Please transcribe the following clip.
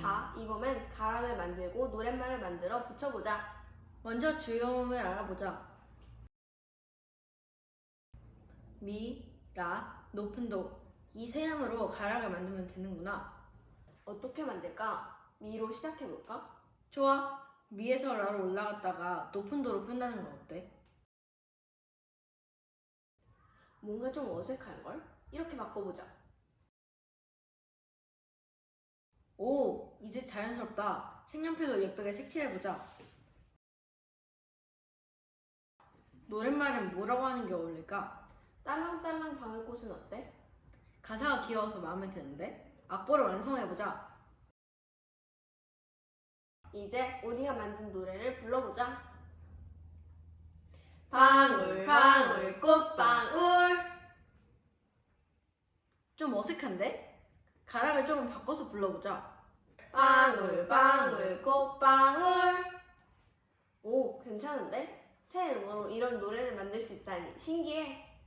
자, 이번엔 가락을 만들고 노랫말을 만들어 붙여보자. 먼저 주요음을 알아보자. 미, 라, 높은 도. 이 세음으로 가락을 만들면 되는구나. 어떻게 만들까? 미로 시작해볼까? 좋아. 미에서 라로 올라갔다가 높은 도로 끝나는 건 어때? 뭔가 좀 어색할걸? 이렇게 바꿔보자. 오, 이제 자연스럽다. 색연필로 예쁘게 색칠해보자. 노랫말은 뭐라고 하는 게 어울릴까? 딸랑딸랑 방울꽃은 어때? 가사가 귀여워서 마음에 드는데? 악보를 완성해보자. 이제 우리가 만든 노래를 불러보자. 방울, 방울, 꽃방울. 좀 어색한데? 가락을 조금 바꿔서 불러보자. 방울 방울 꽃방울 오 괜찮은데? 새 음으로 이런 노래를 만들 수 있다니 신기해